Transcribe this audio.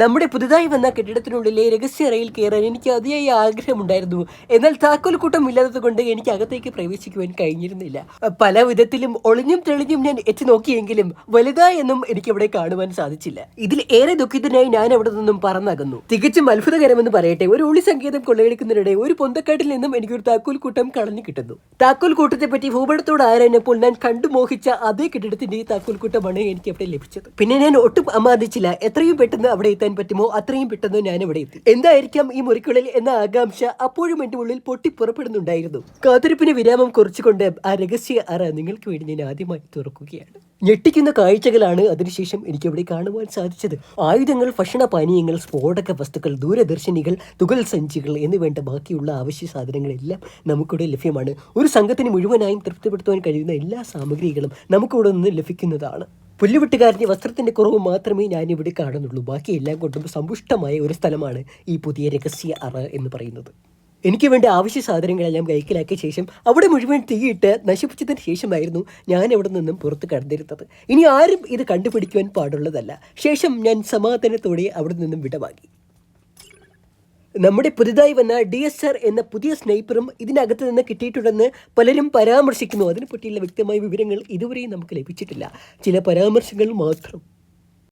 നമ്മുടെ പുതുതായി വന്ന കെട്ടിടത്തിനുള്ളിലെ രഹസ്യ റെയിൽ കയറാൻ എനിക്ക് അതിയായി ആഗ്രഹമുണ്ടായിരുന്നു. എന്നാൽ താക്കോൽ കൂട്ടം ഇല്ലാത്തത് കൊണ്ട് എനിക്ക് അകത്തേക്ക് പ്രവേശിക്കുവാൻ കഴിഞ്ഞിരുന്നില്ല. പല വിധത്തിലും ഒളിഞ്ഞും തെളിഞ്ഞും ഞാൻ എത്തി നോക്കിയെങ്കിലും വലുതായെന്നും എനിക്ക് അവിടെ കാണുവാൻ സാധിച്ചില്ല. ഇതിൽ ഏറെ ദുഃഖിതനായി ഞാൻ അവിടെ നിന്നും പറന്നകന്നു. തികച്ചും അത്ഭുതകരമെന്ന് പറയട്ടെ ഒരു ഒളി സംഗീതം കൊള്ളയെടുക്കുന്നതിനിടെ ഒരു പൊന്തക്കാട്ടിൽ നിന്നും എനിക്കൊരു താക്കോൽ കൂട്ടം കളഞ്ഞു കിട്ടുന്നു. താക്കോൽ കൂട്ടത്തെ പറ്റി ഭൂപടത്തോട് ആരാഞ്ഞപ്പോൾ ഞാൻ കണ്ടു മോഹിച്ച അതേ കെട്ടിടത്തിന്റെ താക്കോൽ കൂട്ടമാണ് എനിക്ക് അവിടെ ലഭിച്ചത്. പിന്നെ ഞാൻ ഒട്ടും അമാദിച്ചില്ല എത്രയും പെട്ടെന്ന് അവിടെ എത്താൻ പറ്റുമോ? അത്രയും പെട്ടെന്ന് ഞാൻ ഇവിടെ എത്തി. എന്തായിരിക്കാം ഈ മുറിക്കുള്ളിൽ എന്ന ആകാംക്ഷ അപ്പോഴും എന്റെ ഉള്ളിൽ പൊട്ടി പുറപ്പെടുന്നുണ്ടായിരുന്നു കാത്തിരിപ്പിന് വിരാമം കുറിച്ചുകൊണ്ട് ആ രഹസ്യ അറ നിങ്ങൾക്ക് വേണ്ടി ഞാൻ ആദ്യമായി തുറക്കുകയാണ്. ഞെട്ടിക്കുന്ന കാഴ്ചകളാണ് അതിനുശേഷം എനിക്ക് അവിടെ കാണുവാൻ സാധിച്ചത്. ആയുധങ്ങൾ ഭക്ഷണ പാനീയങ്ങൾ സ്ഫോടക വസ്തുക്കൾ ദൂരദർശിനികൾ തുകൽ സഞ്ചികൾ എന്നിവേണ്ട ബാക്കിയുള്ള അവശ്യ സാധനങ്ങളെല്ലാം നമുക്കിവിടെ ലഭ്യമാണ്. ഒരു സംഘത്തിന് മുഴുവനായും തൃപ്തിപ്പെടുത്തുവാൻ കഴിയുന്ന എല്ലാ സാമഗ്രികളും നമുക്കിവിടെ നിന്ന് ലഭിക്കുന്നതാണ്. പുല്ലുവെട്ടുകാരന്റെ വസ്ത്രത്തിന്റെ കുറവ് മാത്രമേ ഞാനിവിടെ കാണുന്നുള്ളൂ. ബാക്കി എല്ലാം കൊണ്ടും സമ്പുഷ്ടമായ ഒരു സ്ഥലമാണ് ഈ പുതിയ രഹസ്യ അറ എന്ന് പറയുന്നത്. എനിക്ക് വേണ്ട ആവശ്യ സാധനങ്ങളെല്ലാം കൈക്കലാക്കിയ ശേഷം അവിടെ മുഴുവൻ തീയിട്ട് നശിപ്പിച്ചതിന് ശേഷമായിരുന്നു ഞാൻ അവിടെ നിന്നും പുറത്ത് കടന്നിരുന്നത്. ഇനി ആരും ഇത് കണ്ടുപിടിക്കുവാൻ പാടുള്ളതല്ല. ശേഷം ഞാൻ സമാധാനത്തോടെ അവിടെ നിന്നും വിടവാങ്ങി. നമ്മുടെ പുതുതായി വന്ന ഡി എസ് ആർ എന്ന പുതിയ സ്നൈപ്പറും ഇതിനകത്ത് നിന്ന് കിട്ടിയിട്ടുണ്ടെന്ന് പലരും പരാമർശിക്കുന്നു. അതിനെപ്പറ്റിയുള്ള വ്യക്തമായ വിവരങ്ങൾ ഇതുവരെയും നമുക്ക് ലഭിച്ചിട്ടില്ല. ചില പരാമർശങ്ങൾ മാത്രം